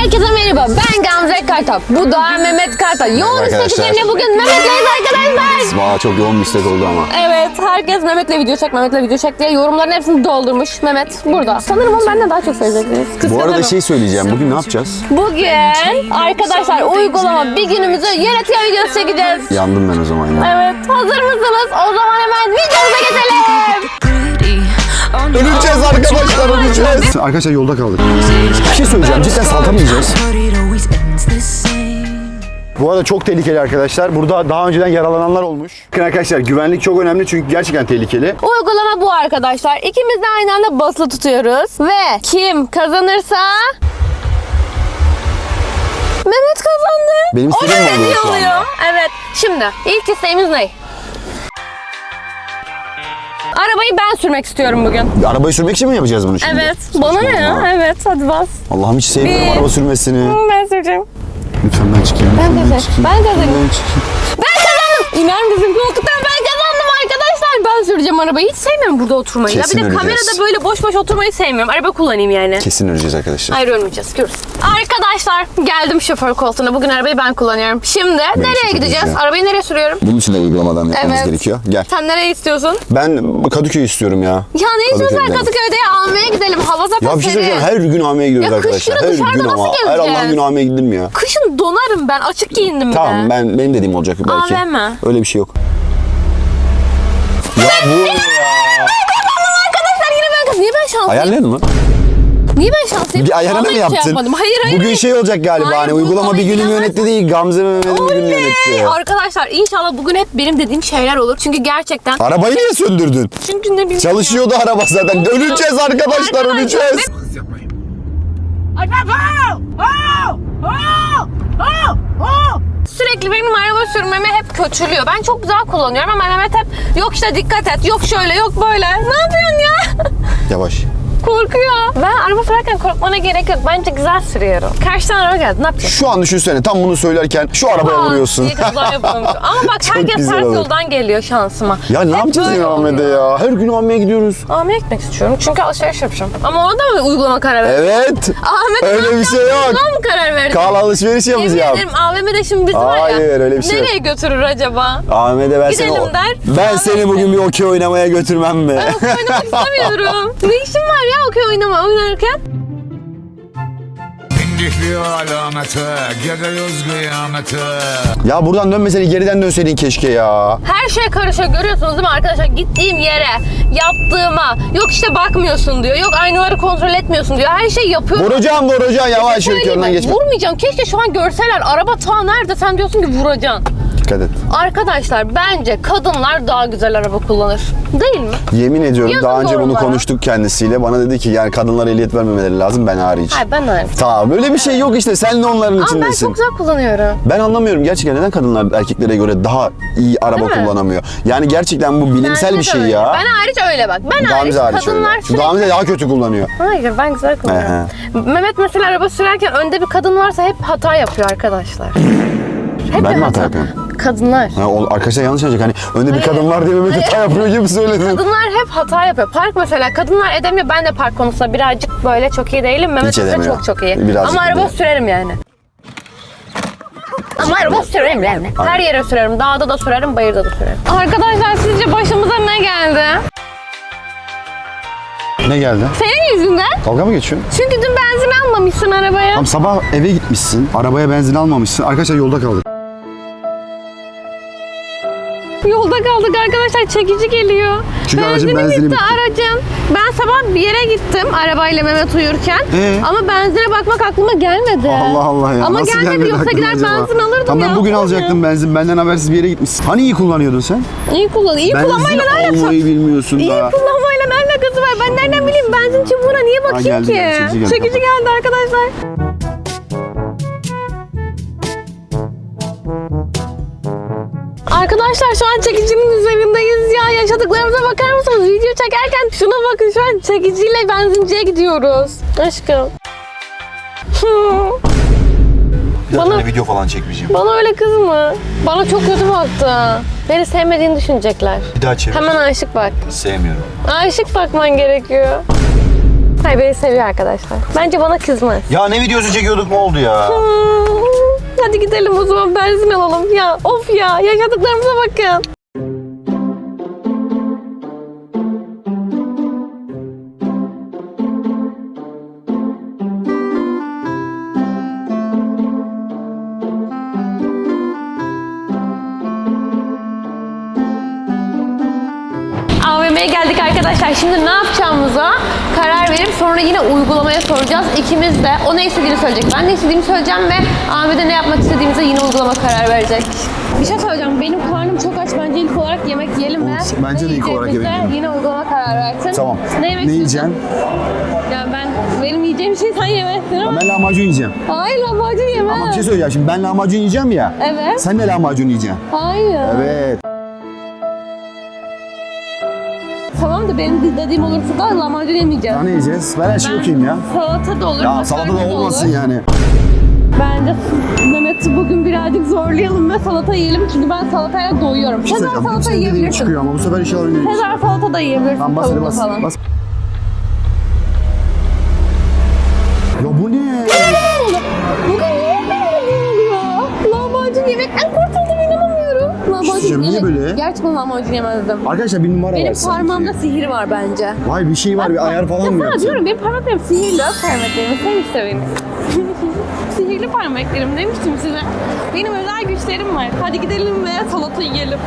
Herkese merhaba. Ben Gamze Kartal. Bu da Mehmet Kartal. Yoğun Arkadaşlar. isteklerine bugün Mehmet'leyiz arkadaşlar. Valla çok yoğun bir istek oldu ama. Evet, herkes Mehmet'le video çek, Mehmet'le video çek diye yorumların hepsini doldurmuş. Mehmet burada. Sanırım onu benden daha çok seveceksiniz. Bu Kıskanırım. arada şey söyleyeceğim. Bugün ne yapacağız? Bugün arkadaşlar uygulama bir günümüzü yönetiyor videosu çekeceğiz. Yandım ben o zaman ya. Evet, hazır mısınız? O zaman hemen videomuza geçelim. Öleceğiz arkadaşlar öleceğiz. Arkadaşlar yolda kaldık. Bir şey söyleyeceğim. Cidden salta mı yiyeceğiz? Bu arada çok tehlikeli arkadaşlar. Burada daha önceden yaralananlar olmuş. Bakın arkadaşlar güvenlik çok önemli çünkü gerçekten tehlikeli. Uygulama bu arkadaşlar. İkimiz de aynı anda basılı tutuyoruz. Ve kim kazanırsa... Mehmet kazandı. Benim O da istediğim mi oluyor. Evet. Şimdi ilk isteğimiz ne? Arabayı ben sürmek istiyorum bugün. Arabayı sürmek için mi yapacağız bunu şimdi? Evet. Bana ne ya? Evet hadi bas. Allah'ım hiç sevmiyorum Bir. araba sürmesini. Ben süreceğim. Lütfen ben çıkayım. Ben lütfen kazanayım. çıkayım. Ben kazanayım. Ben çıkayım. Ben kazandım. İner misin koltuktan ben. Ben süreceğim arabayı. Hiç sevmiyorum burada oturmayı. Kesin ya bir de öleceğiz. kamerada böyle boş boş oturmayı sevmiyorum. Araba kullanayım yani. Kesin öleceğiz arkadaşlar. Hayır ölmeyeceğiz. Görürüz. Arkadaşlar geldim şoför koltuğuna. Bugün arabayı ben kullanıyorum. Şimdi nereye şoför gideceğiz? ya. Arabayı nereye sürüyorum? Bunun için de uygulamadan yapmamız Evet. gerekiyor. Gel. Sen nereye istiyorsun? Ben Kadıköy istiyorum ya. Ya ne istiyorsan Kadıköy'de. Kadıköy'de almaya gidelim. Hava zaten Ya bir şey söyleyeceğim. Her gün AVM'ye gidiyoruz Ya arkadaşlar. Her gün ama. Her? Allah'ın günü AVM'ye gidilir mi ya? Kışın donarım ben. Açık giyindim bir de. Tamam ben benim dediğim olacak belki. AVM. Öyle bir şey yok. Bu ne ya? Arkadaşlar yine ben kazandım. Niye ben şanslıyım? Ayarladın mı? Niye ben şanslıyım? Bir ayarını mı hiç yaptın? Şey yapmadım. Hayır hayır. Bugün şey olacak galiba Hayır, hani uygulama bir konuyu günü bilemezsin. yönetti değil Gamze Mehmet'in bir günü yönetti. Arkadaşlar inşallah bugün hep benim dediğim şeyler olur. Çünkü gerçekten. Arabayı niye söndürdün? Çünkü ne bileyim. Çalışıyordu araba zaten. Öleceğiz arkadaşlar öleceğiz. Sürekli benim araba sürmemi hep kötülüyor. Ben çok güzel kullanıyorum ama Mehmet hep yok işte dikkat et, yok şöyle, yok böyle. Ne yapıyorsun ya? Yavaş. Korkuyor. Ben araba sürerken korkmana gerek yok. Bence güzel sürüyorum. Karşıdan araba geldi. Ne yapacaksın? Şu an düşünsene tam bunu söylerken şu arabaya Aa, vuruyorsun. diye kaza. Ama bak Çok herkes güzel ters olur. yoldan geliyor şansıma. ya ne Hep yapacağız böyle Ahmet'e oluyor. ya? Her gün AVM'ye gidiyoruz. AVM'ye gitmek istiyorum çünkü alışveriş yapacağım. Ama ona da mı uygulama karar verdi? Evet. Ahmet Öyle bir şey yok. Buna mı karar verdi? Kal alışveriş Yemin yapacağım. ederim AVM'de şimdi bizi var ya. Hayır, öyle bir şey yok. Nereye götürür acaba? Ahmet'e ben seni, Gidelim der. ben seni bugün bir okey oynamaya götürmem mi? Okey oynamak istemiyorum. ne işim var ya okey oynama oynarken? Geliyoruz kıyamete. ya buradan dönmeseydin geriden dönseydin keşke ya. Her şey karışıyor görüyorsunuz değil mi arkadaşlar? Gittiğim yere, yaptığıma, yok işte bakmıyorsun diyor, yok aynaları kontrol etmiyorsun diyor. Her şeyi yapıyorum. Vuracağım vuracağım yavaş Söyleyeyim önden mi? geçme. Vurmayacağım. Keşke şu an görseler. Araba ta nerede? Sen diyorsun ki vuracaksın. Dikkat et. Arkadaşlar bence kadınlar daha güzel araba kullanır. Değil mi? Yemin ediyorum Yazın daha önce bunu yorumlara. konuştuk kendisiyle. Bana dedi ki yani kadınlara ehliyet vermemeleri lazım ben hariç. Hayır ben de. Tamam böyle bir şey yok işte sen de onların Ama ben içindesin. çok güzel kullanıyorum. Ben anlamıyorum gerçekten neden kadınlar erkeklere göre daha iyi araba Değil mi? kullanamıyor. Yani gerçekten bu bilimsel Bence bir de şey öyle. ya. Ben hariç öyle bak. Ben hariç, Gamze hariç kadınlar öyle. sürekli... Gamze daha kötü kullanıyor. Hayır ben güzel kullanıyorum. Mehmet mesela araba sürerken önde bir kadın varsa hep hata yapıyor arkadaşlar. Hep Ben bir mi hata yapıyorum? Kadınlar. Ha, o, arkadaşlar yanlış anlayacak. Hani önde bir kadın var diye Mehmet hata yapıyor gibi söyledin. Kadınlar hep hata yapıyor. Park mesela kadınlar edemiyor. Ben de park konusunda birazcık böyle çok iyi değilim. Mehmet edemiyor. çok çok iyi. Birazcık Ama araba sürerim yani. Ama araba sürerim yani. Her yere sürerim. Dağda da sürerim, bayırda da sürerim. Arkadaşlar sizce başımıza ne geldi? Ne geldi? Senin yüzünden. Dalga mı geçiyorsun? Çünkü dün benzin almamışsın arabaya. Tam sabah eve gitmişsin. Arabaya benzin almamışsın. Arkadaşlar yolda kaldık. Yolda kaldık arkadaşlar çekici geliyor. Çünkü aracın benzini bitti. Aracın. Ben sabah bir yere gittim arabayla Mehmet uyurken. Ee? Ama benzine bakmak aklıma gelmedi. Allah Allah ya. Ama Nasıl gelmedi yoksa gider acaba? benzin alırdım Tamam ya. ben bugün alacaktım benzin. Benden habersiz bir yere gitmişsin. Hani iyi kullanıyordun sen? İyi kullan. İyi Benzin kullanmayla ne alakası? bilmiyorsun İyi daha. kullanmayla ne alakası var? Ben nereden bileyim benzin çubuğuna niye bakayım geldi, ki? geldi, çekici geldi, Çekici geldi arkadaşlar. Arkadaşlar şu an çekicinin üzerindeyiz ya. Yaşadıklarımıza bakar mısınız? Video çekerken şuna bakın şu an çekiciyle benzinciye gidiyoruz. Aşkım. Bir Bana- tane video falan çekmeyeceğim. Bana öyle kızma. Bana çok kötü baktı. Beni sevmediğini düşünecekler. Bir daha çevir. Hemen aşık bak. Sevmiyorum. Aşık bakman gerekiyor. Hayır beni seviyor arkadaşlar. Bence bana kızmaz. Ya ne videosu çekiyorduk ne oldu ya? Hadi gidelim o zaman benzin alalım. Ya of ya yaşadıklarımıza bakın. Arkadaşlar. Şimdi ne yapacağımıza karar verip sonra yine uygulamaya soracağız. İkimiz de o ne istediğini söyleyecek. Ben ne istediğimi söyleyeceğim ve Ahmet de ne yapmak istediğimize yine uygulama karar verecek. Bir şey söyleyeceğim. Benim karnım çok aç. Bence ilk olarak yemek yiyelim ve. Bence de ilk olarak yemek yiyelim. Yine uygulama karar versin. Tamam. Ne yemek Ne yiyeceksin? Ya ben benim yiyeceğim şey sen yemezsin ama. Ben lahmacun yiyeceğim. Hayır lahmacun yemem. Ama bir şey söyleyeceğim şimdi ben lahmacun yiyeceğim ya. Evet. Sen de lahmacun yiyeceksin. Hayır. Evet. Da benim dediğim olursa da lahmacun yemeyeceğim. Ya ne yiyeceğiz? Ben her şeyi Ben okuyayım ya. Salata da olur. Ya makarna salata da olmasın olur. yani. Bence Mehmet'i bugün birazcık zorlayalım ve salata yiyelim çünkü ben salataya doyuyorum. Bir şey Sezar söyleyeceğim. Salata yiyebilirsin. çıkıyor ama bu sefer inşallah öyle değil. Sezar salata da yiyebilirsin. Tamam bas hadi tavuklu bas. falan. bas. Böyle? Gerçekten lahmacun yemezdim. Arkadaşlar bir numara Benim var sanki. parmağımda sihir var bence. Vay bir şey var bir ayar falan Ya mı sana yaptın? diyorum benim parmaklarım sihirli öp parmaklarımı sen işte benim. sihirli parmaklarım demiştim size. Benim özel güçlerim var. Hadi gidelim ve salata yiyelim.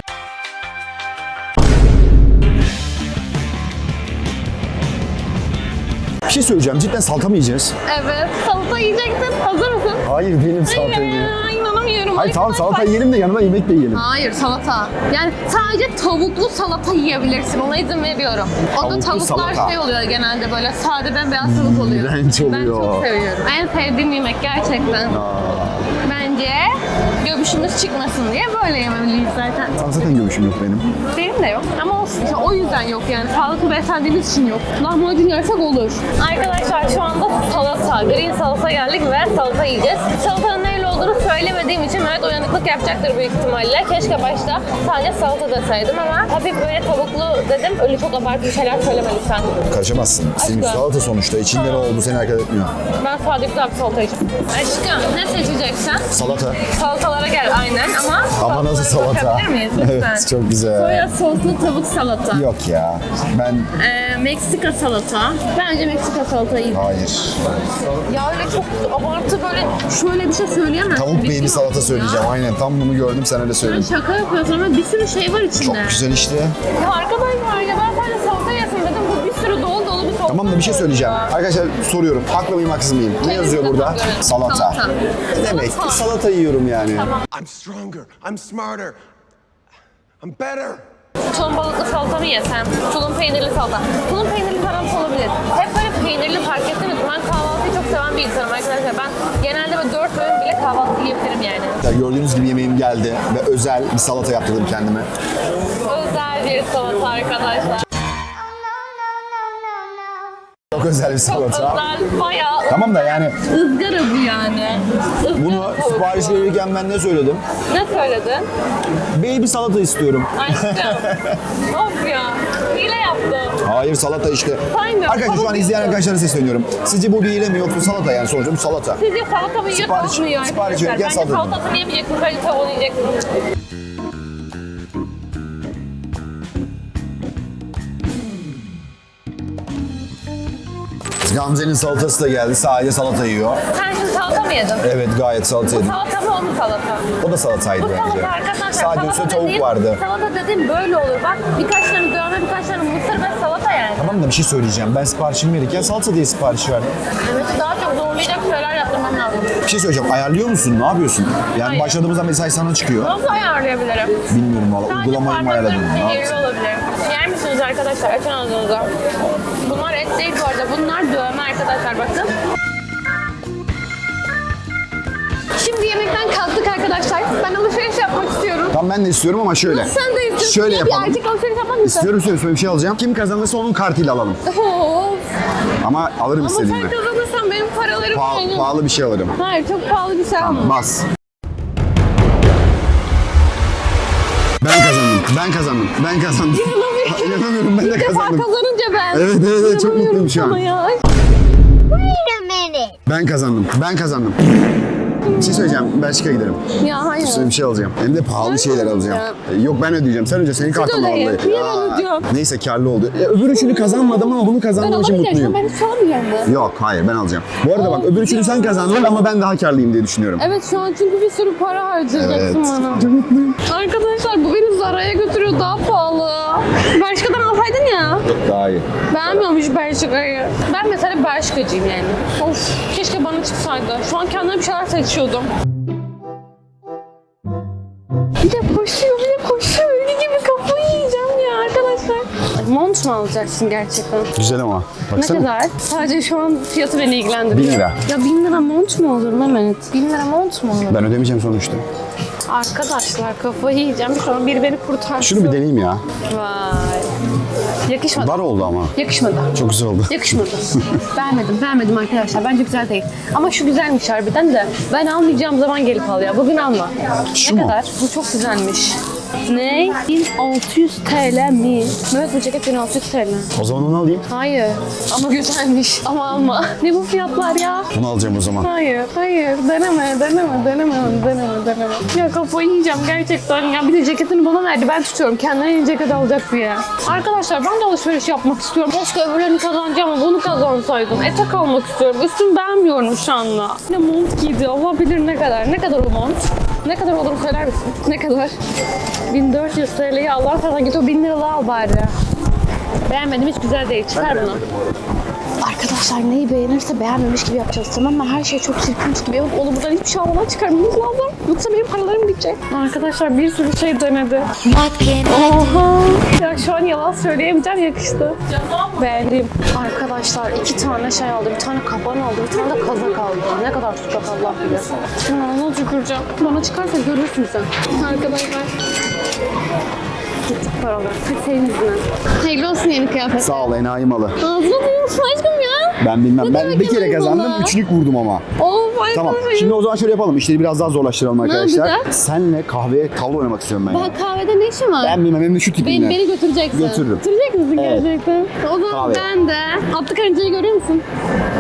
Bir şey söyleyeceğim cidden salata mı yiyeceğiz? Evet. Salata yiyeceksin. Hazır mısın? Hayır benim salata. Ya, inanamıyorum. Hayır tamam salata yiyelim de yanına yemek de yiyelim. Hayır salata. Yani sadece tavuklu salata yiyebilirsin. Ona izin veriyorum. O da Tavuklu tavuklar salata. şey oluyor genelde böyle sadeden beyaz tavuk oluyor. İğrenç Ben oluyor. çok seviyorum. En sevdiğim yemek gerçekten. Bence göbüşümüz çıkmasın diye böyle yemeliyiz zaten. Sana zaten görüşüm yok benim. Benim de yok ama olsun. İşte o yüzden yok yani. Sağlıklı beslendiğimiz için yok. Lahmacun yersek olur. Arkadaşlar şu anda salata, green salata geldik ve salata yiyeceğiz. Salatanın olduğunu söylemediğim için Mehmet uyanıklık yapacaktır büyük ihtimalle. Keşke başta sadece salata deseydim ama hafif böyle tavuklu dedim. Öyle çok abartı şeyler söyleme lütfen. Karışamazsın. Senin Aşkım. salata sonuçta. İçinde ne oldu seni hareket etmiyor. Ben sadece güzel bir salata yiyeceğim. Aşkım ne seçeceksen? Salata. Salatalara gel aynen ama Ama nasıl salata? bakabilir miyiz lütfen? evet çok güzel. Soya soslu tavuk salata. Yok ya. Ben Ee, Meksika salata. Bence Meksika salata iyi. hayır. Ya öyle çok abartı böyle şöyle bir şey söyleyemem. Tavuk beyni salata söyleyeceğim. Aynen tam bunu gördüm sen öyle söyledin. şaka yapıyorsun ama bir sürü şey var içinde. Çok güzel işte. Ya arkadaşlar ya ben sadece salata yesin dedim. Bu bir sürü dolu dolu bir salata. Tamam da bir şey söyleyeceğim. Arkadaşlar soruyorum. Haklı mıyım haksız mıyım? Ne yazıyor burada? Salata. Salata. Ne demek? Salata. Salata yiyorum yani. I'm stronger. I'm smarter. I'm better. Tulum balıklı salata mı yesem? Tulum peynirli salata. Tulum peynirli salata olabilir. Hep böyle peynirli fark ettiniz. Ben kahvaltıyı çok seven bir insanım arkadaşlar. Ben genelde böyle dört öğün bile kahvaltı yiyebilirim yani. Ya gördüğünüz gibi yemeğim geldi ve özel bir salata yaptırdım kendime. Özel bir salata arkadaşlar. Çok özel bir Çok salata. özel, bayağı Tamam da yani ızgara bu yani. Izgara bunu tavuk. sipariş verirken ben ne söyledim? Ne söyledin? Baby salata istiyorum. Aşkım. of ya. Hile yaptım. Hayır salata işte. Saymıyorum, Arkadaşlar şu an izleyen arkadaşlara sesleniyorum. Sizce bu bir hile mi yoksa salata yani sonuçta bu salata. Sizce salata mı yiyor, Sipariş- tavuk mu yiyor sipariş verirken Bence salata yiyor. salatasını yemeyeceksiniz, bence tavuğunu yiyeceksiniz. Gamze'nin salatası da geldi. Sadece salata yiyor. Sen şimdi salata mı yedin? Evet gayet salata yedim. Salata mı o mu salata? O da salataydı Bu bence. salata arkadaşlar. Sadece salata tavuk dediğin- vardı. Salata dediğim böyle olur. Bak birkaç tane dövme, birkaç tane mısır ve salata yani. Tamam da bir şey söyleyeceğim. Ben siparişimi verirken salata diye sipariş verdim. Mehmet'i daha çok zorlayacak şeyler yaptırmam lazım. Bir şey söyleyeceğim. Ayarlıyor musun? Ne yapıyorsun? Yani Hayır. başladığımızda mesaj sana çıkıyor. Nasıl ayarlayabilirim? Bilmiyorum valla. Sadece Uygulamayı mı ayarladın? parmaklarım Ne sihirli yaptın? olabilir. Yer misiniz arkadaşlar? Açın ağzınızı. Bunlar et değil bu arada. Bunlar dövme arkadaşlar bakın. Şimdi yemekten kalktık arkadaşlar. Ben alışveriş yapmak istiyorum. Tamam ben de istiyorum ama şöyle. Sen de istiyorsun. Şöyle Ya yapalım. Bir erkek alışveriş yapmak mısın? İstiyorum istiyorum. Şöyle bir şey alacağım. Kim kazanırsa onun kartıyla alalım. Of. Ama alırım Ama sen istediğimi. kazanırsan benim paralarım Pa- benim. pahalı bir şey alırım. Hayır çok pahalı bir şey alma. Bas. Ben kazandım. Ben kazandım. Ben kazandım. İnanamıyorum. İnanamıyorum ben de İlk defa kazandım. kazanınca ben. Evet, evet, evet, çok İnanamıyorum mutluyum şu an. Ya. Ben kazandım. Ben kazandım. Bir şey söyleyeceğim. Belçika'ya giderim. Ya hayır. Size bir şey alacağım. Hem de pahalı şeyler alacağım. E, Yok ben ödeyeceğim. Sen önce senin kartınla ödeyin. Niye ben ödüyorum? Neyse karlı oldu. E, öbür üçünü kazanmadım ama bunu Ben kazandığım için alamayacağım. mutluyum. Ben hiç alamıyorum mu? Yok hayır ben alacağım. Bu arada bak öbür üçünü sen kazandın ama ben daha karlıyım diye düşünüyorum. Evet şu an çünkü bir sürü para harcayacaksın Evet. bana. Çok mutluyum. Arkadaşlar bu beni Zara'ya götürüyor daha pahalı. Belçika'dan alsaydın ya. Daha iyi. Beğenmiyormuş Belçika'yı. Ben mesela Belçikacıyım yani. Of keşke bana çıksaydı. Şu an kendime bir şeyler seçiyordum. Bir de koşuyor, bir de koşuyor. Öyle gibi kafayı yiyeceğim ya arkadaşlar. Ay, Mont mu alacaksın gerçekten? Güzel ama. Ne Baksana. kadar? Sadece şu an fiyatı beni ilgilendiriyor. Bin lira. Ya bin lira mont mu olur Mehmet? Bin lira mont mu olur? Ben ödemeyeceğim sonuçta. Arkadaşlar kafayı yiyeceğim. An biri beni kurtarsın. Şunu bir deneyeyim ya. Vay. Yakışmadı. Dar oldu ama. Yakışmadı. Çok güzel oldu. Yakışmadı. beğenmedim, beğenmedim arkadaşlar. Bence güzel değil. Ama şu güzelmiş harbiden de. Ben almayacağım zaman gelip al ya. Bugün alma. Şu ne mu? kadar? Bu çok güzelmiş. Ne? 1600 TL mi? Mehmet bu ceket 1600 TL. O zaman onu alayım. Hayır. Ama güzelmiş. Ama alma. Ne bu fiyatlar ya? Bunu alacağım o zaman. Hayır, hayır. Deneme, deneme, deneme, deneme, deneme. Ya kafayı yiyeceğim gerçekten. Ya bir de ceketini bana verdi. Ben tutuyorum. Kendine yeni ceket alacak diye. Arkadaşlar ben de alışveriş yapmak istiyorum. Keşke öbürlerini kazanacağım ama bunu kazansaydım. Etek almak istiyorum. Üstümü beğenmiyorum şu anda. Ne mont giydi. Allah bilir ne kadar. Ne kadar o mont? Ne kadar olur söyler misin? Ne kadar? 1400 TL'yi Allah sana git o 1000 liralığı al bari. Beğenmedim hiç güzel değil. Çıkar bunu. Arkadaşlar neyi beğenirse beğenmemiş gibi yapacağız tamam mı? Her şey çok çirkinmiş gibi yapıp onu buradan hiçbir şey almadan çıkarmamız lazım. Yoksa benim paralarım gidecek. Arkadaşlar bir sürü şey denedi. Oha! Ya şu an yalan söyleyemeyeceğim yakıştı. Beğendim. Arkadaşlar iki tane şey aldı. Bir tane kaban aldı. Bir tane de kazak aldı. Ne kadar tutacak Allah bilir. Şimdi ona tüküreceğim. Bana çıkarsa görürsün sen. Arkadaşlar. Gittik paralar. Hadi senin yüzünden. Hayırlı olsun yeni kıyafet. Sağ ol enayi malı. Ağzına duyuyorsun aşkım ya. Ben bilmem. Ne Ben demek bir kere enayi kazandım. malı? Üçlük vurdum ama. Ay Tamam. Şimdi o zaman şöyle yapalım. İşleri biraz daha zorlaştıralım arkadaşlar. yapacağız? Senle kahveye tavla oynamak istiyorum ben. ya. Ben kahvede ne işim var? Ben bilmem hem de şu tipinle. Beni, beni götüreceksin. Götürürüm. Götürecek misin Evet. gerçekten? O zaman Kahve. ben de. Karıncayı görüyor musun?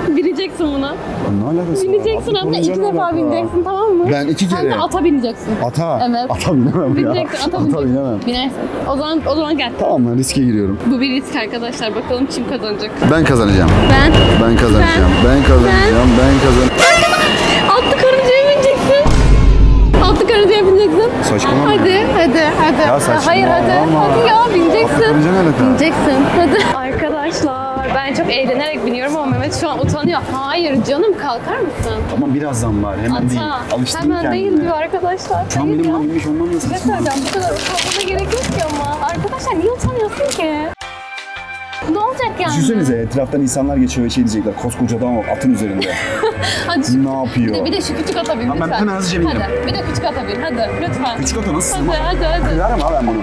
Bineceksin buna. Ne alakası var? Bineceksin hem de iki ne defa alaka? bineceksin tamam mı? Ben iki Sen kere. de ata bineceksin. Ata. Evet. Ata binemem ya. Bineceksin, ata bineceksin. binemem. Binersin. O zaman, o zaman gel. Tamam ben riske giriyorum. Bu bir risk arkadaşlar. Bakalım kim kazanacak. Ben kazanacağım. Ben. Ben kazanacağım. Ben kazanacağım. Ben kazanacağım. Bineceksin. Saçmalama. Hadi, hadi, hadi. Ya saçmalama. Hayır hadi. Hadi ya bineceksin. Karınca ne alaka? Bineceksin. Hadi. Arkadaşlar ben çok eğlenerek biniyorum ama Mehmet şu an utanıyor. Hayır canım kalkar mısın? Tamam birazdan bari. Hemen değil. Ata. Alıştırdım Hemen kendimi. değil diyor arkadaşlar. Şu an Hayır benim ya. buna binmiş olmam lazım. Ne söyleyeceğim bu kadar utanmana gerek yok ki ama. Arkadaşlar niye utanıyorsun ki? Ne olacak yani? Düşünsenize etraftan insanlar geçiyor ve şey diyecekler. Koskoca adam atın üzerinde. Hadi şu- ne yapıyor? Bir de, bir de şu küçük ata bin Tamam, ben lütfen. hemen hızlıca binerim. Hadi bir de küçük ata bin hadi lütfen. Küçük ata nasıl Hadi hadi hadi. Kırarım ha ben bunu.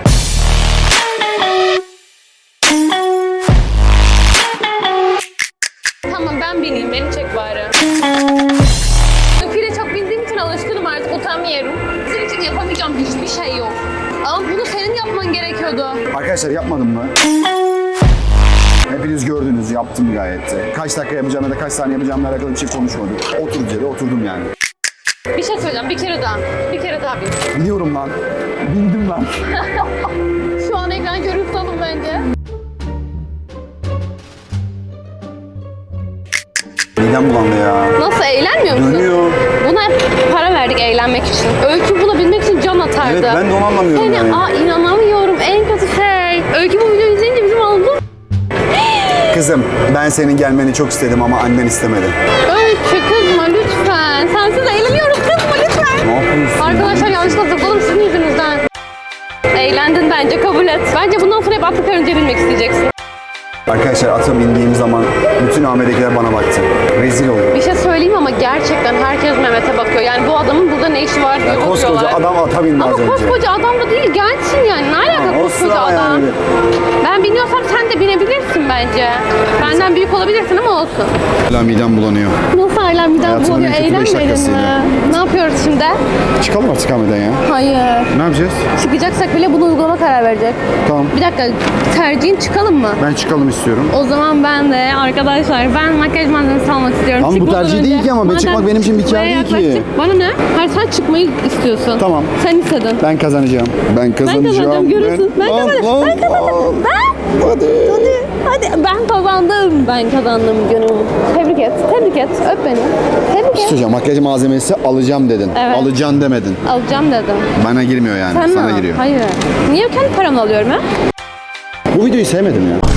Tamam ben bineyim beni çek bari. Öyküyle çok bindiğim için alışkınım artık utanmıyorum. Senin için yapamayacağım hiçbir şey yok. Ama bunu senin yapman gerekiyordu. Arkadaşlar yapmadım mı? Hepiniz gördünüz yaptım gayet de. Kaç dakika yapacağım ya da kaç saniye yapacağımla alakalı bir şey konuşmadım. Oturdum yere oturdum yani. Bir şey söyleyeceğim bir kere daha. Bir kere daha bin. Biliyorum lan. Bildim lan. Şu an ekran görüntü alın bence. Midem bulandı ya. Nasıl eğlenmiyor musun? Dönüyor. Buna hep para verdik eğlenmek için. Öykü buna binmek için can atardı. Evet ben de onu anlamıyorum Seni, yani. aa inanamıyorum en kötü şey. Öykü bu videoyu izleyince Kızım ben senin gelmeni çok istedim ama annen istemedi. Öykü kızma lütfen. Sensiz eğleniyoruz kızma lütfen. Ne yapıyorsun? Arkadaşlar yanlışlıkla zıpladım sizin yüzünüzden. Eğlendin bence kabul et. Bence bundan sonra hep atlı karınca binmek isteyeceksin. Arkadaşlar ata bindiğim zaman bütün Ahmet'tekiler bana baktı. Rezil oldum. Bir şey söyleyeyim ama gerçekten herkes Mehmet'e bakıyor. Yani bu adamın burada ne işi var diye Ya koskoca bakıyorlar. adam ata bindi Ama az önce. koskoca adam da değil gençsin yani. Ne alaka koskoca sıra adam? yani. Ben biniyorsam sen de binebilirsin bence. Benden büyük olabilirsin ama olsun. Hala midem bulanıyor. Nasıl hala bir daha Hayatımın bu oluyor? en kötü beş Eğlenmedin dakikasıydı. mi? Ne yapıyoruz şimdi? Çıkalım artık Ahmet'ten ya. Hayır. Ne yapacağız? Çıkacaksak bile bunu uygulama karar verecek. Tamam. Bir dakika tercihin çıkalım mı? Ben çıkalım istiyorum. O zaman ben de arkadaşlar ben makyaj malzemesi almak istiyorum. Ama bu Çıkmadan tercih değil ki ama. Ben çıkmak benim için bir buraya değil ki. yaklaştık, Bana ne? Her sen çıkmayı istiyorsun. Tamam. Sen istedin. Ben kazanacağım. Ben kazanacağım. kazanacağım, görürsün. Ben Lan, kazanacağım, lan, ben kazanacağım. lan. Ben Hadi. Hadi ben kazandım. Ben kazandım canım. Tebrik et. Tebrik et. Öp beni. Tebrik et. Hocam makyaj malzemesi alacağım dedin. Evet. Alacaksın demedin. Alacağım dedim. Bana girmiyor yani. Sen Sana mi? giriyor. Hayır. Niye kendi paramla alıyorum ha? Bu videoyu sevmedim ya.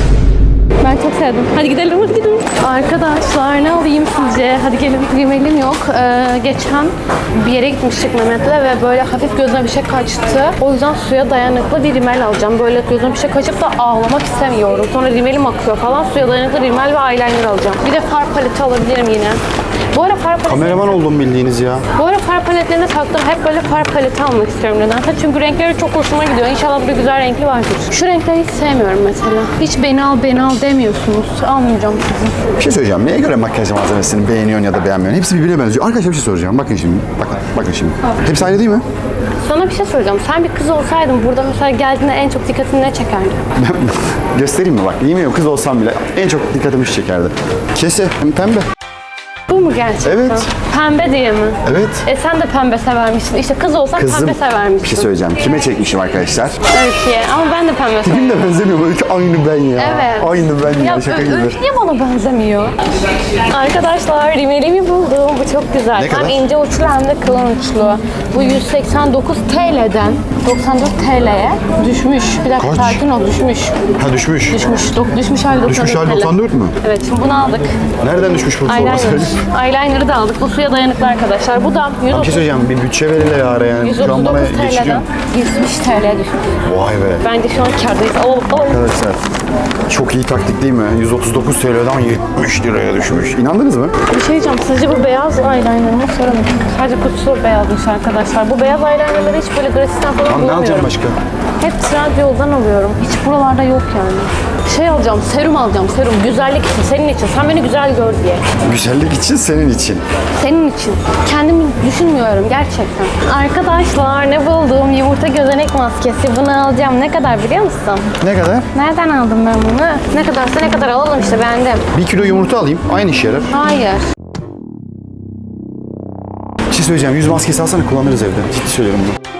Ben çok sevdim. Hadi gidelim, hadi gidelim. Arkadaşlar ne alayım sizce? Hadi gelin. Rimelim yok. Ee, geçen bir yere gitmiştik Mehmet'le ve böyle hafif gözüme bir şey kaçtı. O yüzden suya dayanıklı bir rimel alacağım. Böyle gözüme bir şey kaçıp da ağlamak istemiyorum. Sonra rimelim akıyor falan. Suya dayanıklı rimel ve eyeliner alacağım. Bir de far paleti alabilirim yine. Bu ara far paleti... Kameraman oldum bildiğiniz ya. Bu ara far paletlerine taktım. Hep böyle far paleti almak istiyorum nedense. Çünkü renkleri çok hoşuma gidiyor. İnşallah burada güzel renkli vardır. Şu renkleri hiç sevmiyorum mesela. Hiç beni al beni al demiyorsunuz. Almayacağım sizi. Bir şey söyleyeceğim. Neye göre makyaj malzemesini beğeniyorsun ya da beğenmiyorsun? Hepsi birbirine benziyor. Arkadaşlar bir şey soracağım. Bakın şimdi. Bakın, bakın şimdi. Hepsi aynı değil mi? Sana bir şey soracağım. Sen bir kız olsaydın burada mesela geldiğinde en çok dikkatini ne çekerdi? Göstereyim mi bak. Yemin ediyorum kız olsam bile en çok dikkatimi şu çekerdi. Kese. Pembe. Gerçekten? Evet. Pembe diye mi? Evet. E sen de pembe severmişsin. İşte kız olsan Kızım pembe severmişsin. bir şey söyleyeceğim. Kime çekmişim arkadaşlar? Öykü'ye. Ama ben de pembe Tipim de benzemiyor. Böyle aynı ben ya. Evet. Aynı ben ya. Şaka gibi. Öykü niye bana benzemiyor? Arkadaşlar rimelimi buldum. Bu çok güzel. Ne kadar? Hem ince uçlu hem de kalın uçlu. Bu 189 TL'den 94 TL'ye düşmüş. Bir dakika Kaç? sakin ol düşmüş. Ha düşmüş. Düşmüş. Dok- düşmüş hali 94 Düşmüş hali TL. 94 mü? Evet şimdi bunu aldık. Nereden düşmüş bu Eyeliner. sorması? Eyeliner'ı da aldık. Bu suya dayanıklı arkadaşlar. Bu da Bir 130, şey söyleyeceğim. Bir bütçe verirler ya ara yani. Şu an 139 bana TL'den geçiriyor. 105 TL düşmüş. Vay be. Bence şu an kârdayız. Alalım alalım. Arkadaşlar çok iyi taktik değil mi? 139 TL'den 70 liraya düşmüş. İnandınız mı? Bir şey diyeceğim. Sizce bu beyaz eyeliner mı? Soramadım. Sadece kutusu beyazmış arkadaşlar. Bu beyaz eyelinerları hiç böyle grafisten falan Tamam ne alacağım başka? Hep Trendyol'dan alıyorum. Hiç buralarda yok yani. Şey alacağım, serum alacağım, serum. Güzellik için, senin için. Sen beni güzel gör diye. Güzellik için senin için. Senin için. Kendimi düşünmüyorum gerçekten. Arkadaşlar ne buldum? Yumurta gözenek maskesi. Bunu alacağım. Ne kadar biliyor musun? Ne kadar? Nereden aldım ben bunu? Ne kadarsa ne kadar alalım işte beğendim. Bir kilo yumurta alayım. Aynı işe yarar. Hayır. Bir şey söyleyeceğim. Yüz maskesi alsana kullanırız evde. Ciddi söylüyorum bunu.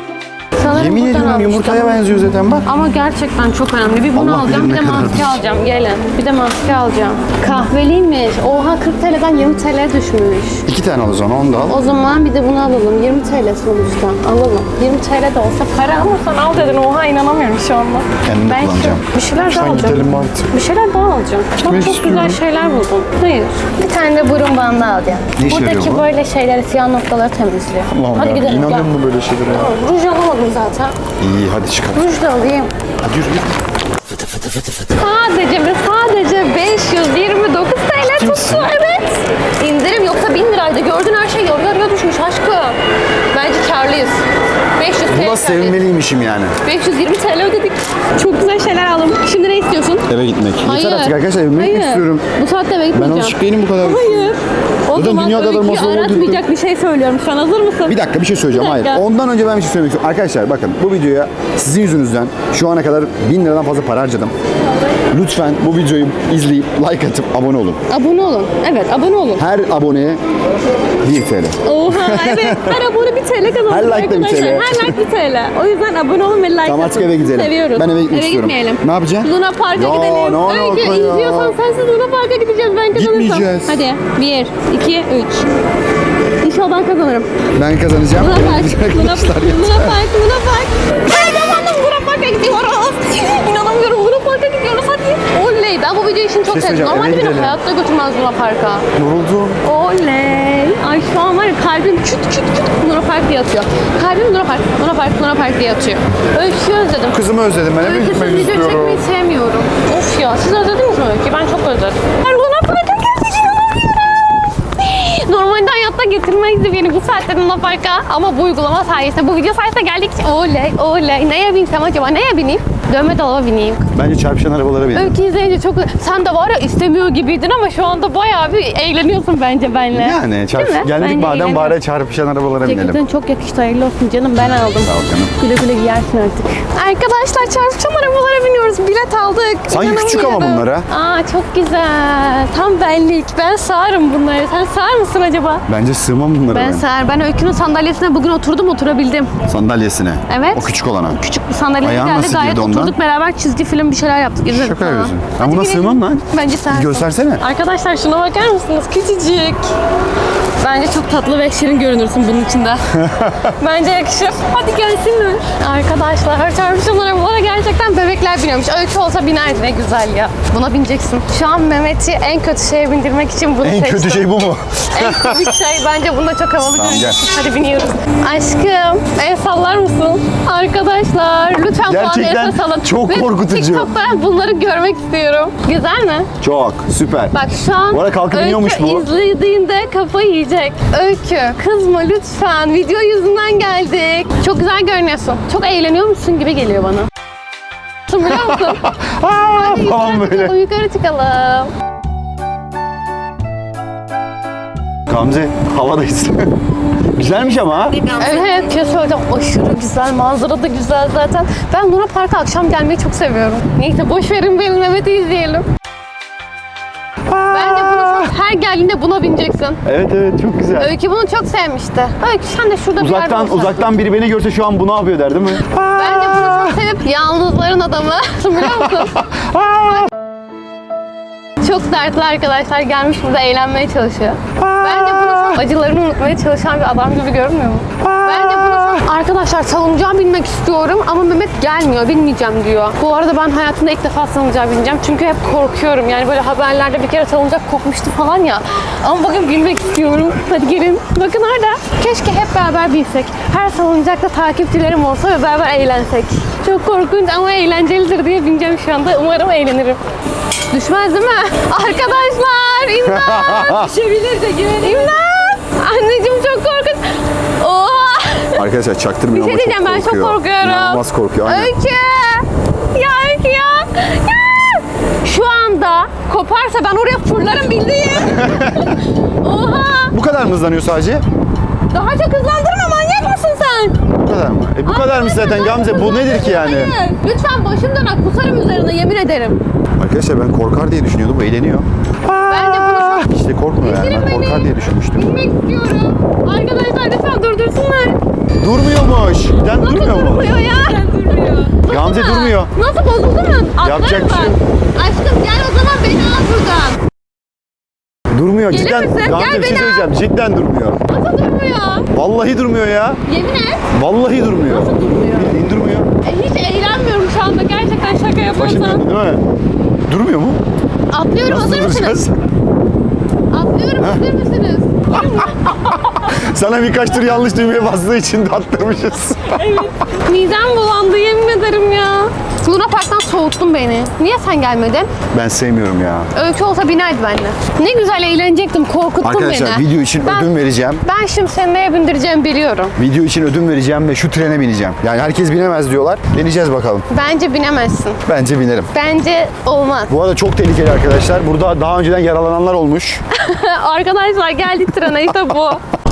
Yemin buradan ediyorum almıştım. yumurtaya benziyor zaten bak. Ama gerçekten çok önemli. Bir bunu Allah alacağım, bir bilir de ne maske alacağım. Gelin. Bir de maske alacağım. Kahveliymiş. Oha 40 TL'den 20 TL düşmüş. İki tane al o zaman onu da al. O zaman bir de bunu alalım. 20 TL sonuçta. Alalım. 20 TL de olsa para ama sen al dedin. Oha inanamıyorum şu anda. Kendim ben kullanacağım. Şu, bir şeyler daha Lütfen alacağım. gidelim artık. Bir şeyler daha alacağım. Bak çok istiyorum. güzel şeyler buldum. Hayır. Bir tane de burun bandı alacağım. Ne işe yarıyor Buradaki bu? böyle şeyleri, siyah noktaları temizliyor. Allah'ım Hadi ya. gidelim. İnanıyor gel. musun böyle şeylere ya? Ruj alamadım zaten. İyi hadi çıkalım. Ruj da alayım. Hadi yürü yürü. Sadece ve sadece 529 TL tuttu. Evet. İndirim yoksa 1000 liraydı. Gördün her şey yarı yarıya düşmüş aşkım. Bence karlıyız. 500 TL Buna sevinmeliymişim yani. 520 TL ödedik. Çok güzel şeyler aldım. Şimdi ne istiyorsun? Eve gitmek. Hayır. Yeter artık arkadaşlar evime Hayır. istiyorum. Bu saatte eve Ben gitmeyeceğim. alışık değilim bu kadar. Hayır. O Zaten zaman dünya kadar öyküyü masal oldu. aratmayacak bir şey söylüyorum. Şu an hazır mısın? Bir dakika bir şey söyleyeceğim. Bir Hayır. dakika. Ondan önce ben bir şey söylemek istiyorum. Arkadaşlar bakın bu videoya sizin yüzünüzden şu ana kadar 1000 liradan fazla para harcadım. Lütfen bu videoyu izleyip like atıp abone olun. Abone olun. Evet abone olun. Her aboneye 1 TL. Oha evet. Her abone bir TL kazanır. Her like de bir arkadaşlar. TL. Her like bir TL. O yüzden abone olun ve like artık atın. eve gidelim. Seviyoruz. Ben eve gitmek eve istiyorum. gitmeyelim. Ne yapacaksın? Luna Park'a Ya, gidelim. ne alaka Öykü ya? izliyorsan sensiz Luna Park'a gideceğiz. Ben kazanırsam. Gitmeyeceğiz. Hadi. Bir, iki, üç. İnşallah ben kazanırım. Ben kazanacağım. Luna Park. Luna. Park. Luna Park. Luna Park. Ben kazandım. Luna Park'a gidiyoruz. İnanamıyorum. Luna Park'a gidiyoruz. Hadi. Bu video için çok şey sevdim. Normalde eve beni gidelim. hayatta götürmez Luna Park'a. Yoruldum. Oley. Ay şu an var ya kalbim küt küt küt Luna Park diye atıyor. Kalbim Luna Park, Luna Park, Luna Park diye atıyor. Öyküyü özledim. Kızımı özledim. Ben eve Öyküsüz gitmek video istiyorum. çekmeyi sevmiyorum. Of ya siz özlediniz mi Öykü? Ben çok özledim. Ben Luna Park'a gitmek inanamıyorum. Normalde hayatta getirmezdi beni bu saatte Luna Park'a. Ama bu uygulama sayesinde, bu video sayesinde geldik. Oley oley. Neye binsem acaba? Neye bineyim? Dönme dolaba bineyim. Bence çarpışan arabalara bin. Öykü izleyince çok... Sen de var ya istemiyor gibiydin ama şu anda bayağı bir eğleniyorsun bence benimle. Yani çarp Bence madem bari çarpışan arabalara binelim. Ceketin çok yakıştı hayırlı olsun canım ben aldım. Sağ ol canım. Güle güle giyersin artık. Arkadaşlar çarpışan arabalara biniyoruz. Bilet aldık. Sanki küçük ama İnanamıyorum. bunlara. Aa çok güzel. Tam benlik. Ben sığarım bunları. Sen sığar mısın acaba? Bence sığmam bunlara Ben ben. sığar. Ben Öykü'nün sandalyesine bugün oturdum oturabildim. Sandalyesine. Evet. O küçük olana. Küçük bir sandalyeye Ayağın geldi. nasıl Gayet girdi ondan? Oturduk beraber çizgi film bir şeyler yaptık. izledik Şaka falan. yapıyorsun. Ben buna gidelim. sığmam lan. Bence sığarsın. Göstersene. Arkadaşlar şuna bakar mısınız? Küçücük. Bence çok tatlı ve şirin görünürsün bunun içinde. Bence yakışır. Hadi gelsinler. Arkadaşlar çarpışan arabalara gerçekten bebekler biniyormuş. Öykü olsa binerdi ne güzel ya. Buna bineceksin. Şu an Mehmet'i en kötü şeye bindirmek için bunu En seçtim. kötü şey bu mu? En komik şey bence bunda çok havalı Tamam, görünüyorsun. Hadi biniyoruz. Aşkım el sallar mısın? Arkadaşlar lütfen Gerçekten salın. çok Ve korkutucu. TikTok'ta bunları görmek istiyorum. Güzel mi? Çok süper. Bak şu an Bu arada kalkıp iniyormuş Öykü bu. izlediğinde kafayı yiyecek. Öykü kızma lütfen. Video yüzünden geldik. Çok güzel görünüyorsun. Çok eğleniyormuşsun gibi geliyor bana. Biliyor musun? Aa, Hadi falan yukarı böyle. çıkalım, yukarı çıkalım. Gamze havadayız. Güzelmiş ama ha. Evet, söyleyeceğim. Aşırı güzel, manzara da güzel zaten. Ben Luna Park'a akşam gelmeyi çok seviyorum. Neyse boş verin benim Mehmet'i izleyelim. Bence bunu her geldiğinde buna bineceksin. Evet evet çok güzel. Öykü bunu çok sevmişti. Öykü sen de şurada bir yerde Uzaktan uzaktan biri beni görse şu an bu ne yapıyor der değil mi? Bence bunu çok sevip yalnızların adamı. Biliyor musun? Çok dertli arkadaşlar gelmiş burada eğlenmeye çalışıyor. Bence bunu acılarını unutmaya çalışan bir adam gibi görünmüyor mu? Bence bunu çok... Arkadaşlar salıncağa binmek istiyorum ama Mehmet gelmiyor, binmeyeceğim diyor. Bu arada ben hayatımda ilk defa salıncağa bineceğim çünkü hep korkuyorum. Yani böyle haberlerde bir kere salıncak kopmuştu falan ya. Ama bugün binmek istiyorum. Hadi gelin. Bakın orada. Keşke hep beraber binsek. Her salıncakta takipçilerim olsa ve beraber eğlensek. Çok korkunç ama eğlencelidir diye bineceğim şu anda. Umarım eğlenirim. Düşmez değil mi? Arkadaşlar imdat! Düşebilir de girelim. İmdat! Anneciğim çok korkunç. Oha! Arkadaşlar çaktırmıyor Bir şey diyeceğim ben çok korkuyor. korkuyorum. İnanılmaz korkuyor. Aynen. Öykü! Ya Öykü ya! Ya! Şu anda koparsa ben oraya fırlarım bildiğin. Oha! Bu kadar mı hızlanıyor sadece? Daha çok hızlandırma manyak mısın sen? Bu kadar mı? E bu kadarmış zaten Gamze. Bu nedir ki yani? Hayır. Lütfen başım döner kusarım üzerine yemin ederim. Arkadaşlar ben korkar diye düşünüyordum. Bu eğleniyor. İşte korkmuyor yani. Ben korkar diye düşünmüştüm. bilmek istiyorum. Arkadaşlar lütfen durdursunlar. Durmuyormuş. Giden Nasıl durmuyor mu? durmuyor ya? durmuyor. Gamze durmuyor. Nasıl bozuldu mu? Atlarım Yapacak bir şey yok. Aşkım gel o zaman beni al buradan. Durmuyor. Gelir Cidden. misin? Gamze Gel bir şey beni al. söyleyeceğim. Cidden durmuyor. Nasıl durmuyor? Vallahi durmuyor ya. Yemin et. Vallahi durmuyor. Nasıl durmuyor? Bildiğin durmuyor. E, hiç eğlenmiyorum şu anda. Gerçekten şaka Başın yapıyorsan. döndü değil mi? Durmuyor mu? Atlıyorum Nasıl hazır mısınız? duracağız? Atlıyorum hazır mısınız? Sana birkaç tur yanlış düğmeye bastığı için attırmışız. Midem bulandı yemin ederim ya. Luna Park'tan soğuttun beni. Niye sen gelmedin? ben sevmiyorum ya. Öykü olsa binerdi benimle. Ne güzel eğlenecektim. Korkuttun Arkadaşlar beni. video için Ben- ödün vereceğim. Ben şimdi seni neye bindireceğimi biliyorum. Video için ödün vereceğim ve şu trene bineceğim. Yani herkes binemez diyorlar. Deneyeceğiz bakalım. Bence binemezsin. Bence binerim. Bence olmaz. Bu arada çok tehlikeli arkadaşlar. Burada daha önceden yaralananlar olmuş. Arkadaşlar geldik trene işte bu.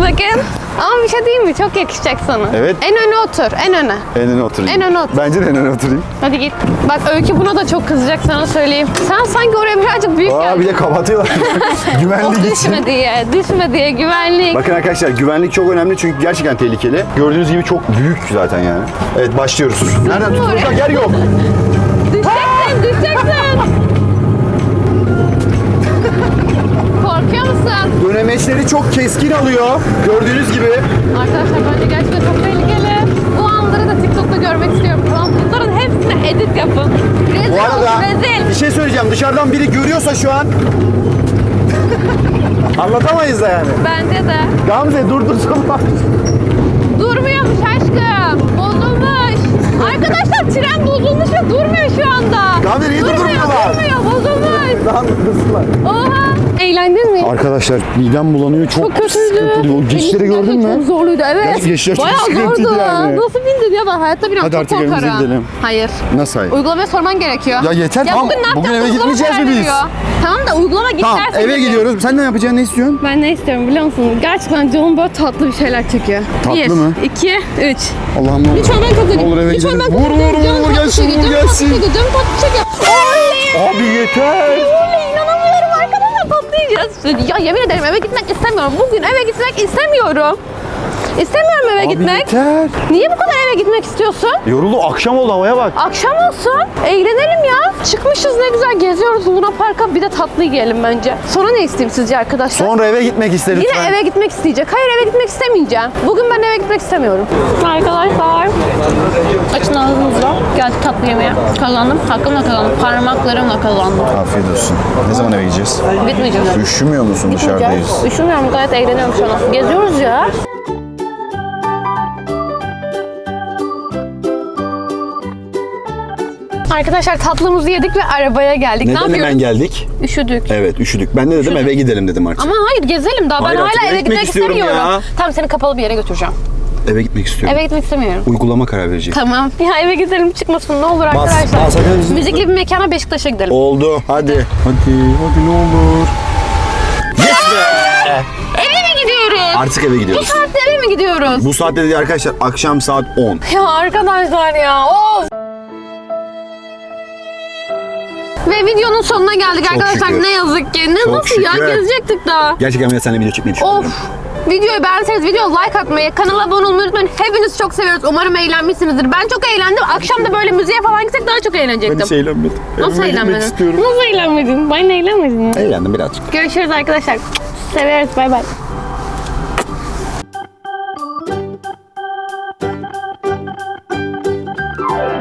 Bakın. Ama bir şey değil mi? Çok yakışacak sana. Evet. En öne otur. En öne. En öne oturayım. En öne otur. Bence de en öne oturayım. Hadi git. Bak Öykü buna da çok kızacak sana söyleyeyim. Sen sanki oraya birazcık büyük Aa geldin. bir de kapatıyorlar. güvenlik için. Düşme diye, düşme diye güvenlik. Bakın arkadaşlar güvenlik çok önemli çünkü gerçekten tehlikeli. Gördüğünüz gibi çok büyük zaten yani. Evet başlıyoruz. Nereden tutulacak yer yok. Musun? Dönemeçleri çok keskin alıyor. Gördüğünüz gibi. Arkadaşlar bence gerçekten çok tehlikeli. Bu anları da TikTok'ta görmek istiyorum. Bunların hepsini edit yapın. Rezil Bu arada olun, rezil. bir şey söyleyeceğim. Dışarıdan biri görüyorsa şu an anlatamayız da yani. Bence de. Gamze durdursunlar. Durmuyormuş aşkım. Bozulmuş. Arkadaşlar tren bozulmuş ve durmuyor şu anda. Gamze niye durmuyor, durdurmuyorlar? Durmuyor, bozulmuş. Daha durdursunlar. Oha. Eğlendin mi? Arkadaşlar midem bulanıyor. Çok, Çok kötüydü. sıkıntıydı. O geçişleri gördün mü? Çok zorluydu evet. Gerçi geçişler çok Bayağı sıkıntıydı zordu. yani. Nasıl bindin ya ben hayatta biraz Hadi çok artık evimize gidelim. Hayır. Nasıl hayır? Uygulamaya sorman gerekiyor. Ya yeter, ya tamam. Bugün, ne Bugün eve gitmeyeceğiz mi biz? Tamam da uygulama git Tamam dersen eve gidiyoruz. Sen ne yapacaksın? Ne istiyorsun? Ben ne istiyorum biliyor musun? Gerçekten canım böyle tatlı bir şeyler çekiyor. Tatlı Bir, mı? iki, üç. Allah'ım ne olur. Lütfen ben kazanayım. Ne olur eve gidelim. Vur vur vur tatlı gelsin vur gelsin. Canım tatlı çekiyor. Abi yeter. Tatlı yiyeceğiz. Ya yemin ederim eve gitmek istemiyorum. Bugün eve gitmek istemiyorum. İstemiyorum eve Abi gitmek. yeter. Niye bu kadar eve gitmek istiyorsun? Yoruldu akşam oldu havaya bak. Akşam olsun. Eğlenelim ya. Çıkmışız ne güzel geziyoruz Luna Park'a. Bir de tatlı yiyelim bence. Sonra ne isteyeyim sizce arkadaşlar? Sonra eve gitmek ister Yine eve gitmek isteyecek. Hayır eve gitmek istemeyeceğim. Bugün ben eve gitmek istemiyorum. Arkadaşlar. Açın ağzınızı. Geldik tatlı yemeğe. Kazandım. Hakkımla kazandım. Parmaklarımla kazandım. Afiyet olsun. Ne zaman eve gideceğiz? Bitmeyeceğim. Üşümüyor musun dışarıdayız? Üşümüyorum gayet eğleniyorum şu an. Geziyoruz ya. Arkadaşlar tatlımızı yedik ve arabaya geldik. ne Neden yapıyoruz? hemen geldik? Üşüdük. Evet üşüdük. Ben de dedim eve gidelim dedim artık. Ama hayır gezelim daha. Hayır, ben artık hala eve gitmek gitmek istiyorum istemiyorum. ya. Tamam seni kapalı bir yere götüreceğim. Eve gitmek istiyorum. Eve gitmek istemiyorum. Uygulama karar verecek. Tamam. Ya eve gidelim çıkmasın ne olur Bas, arkadaşlar. bas, hadi Müzikli bir mekana Beşiktaş'a gidelim. Oldu. Hadi. Hadi. Hadi ne olur. Yes be. Eve mi gidiyoruz? Artık eve Bu gidiyoruz. saatte eve mi gidiyoruz? Bu saatte dedi arkadaşlar akşam saat 10. Ya arkadaşlar ya of. Ve videonun sonuna geldik arkadaşlar. şükür. Ne yazık ki. Ne Çok nasıl ya? şükür. Gezecektik daha. Gerçekten ben seninle video çekmeyi düşünüyorum. Of. Videoyu beğenseniz video like atmayı, kanala abone olmayı unutmayın. Hepiniz çok seviyoruz. Umarım eğlenmişsinizdir. Ben çok eğlendim. Akşam da böyle müziğe falan gitsek daha çok eğlenecektim. Ben hiç eğlenmedim. Nasıl Evime gitmek eğlenmedin? istiyorum. Nasıl eğlenmedin? Ben eğlenmedim. Eğlendim birazcık. Görüşürüz arkadaşlar. Seviyoruz. Bay bay.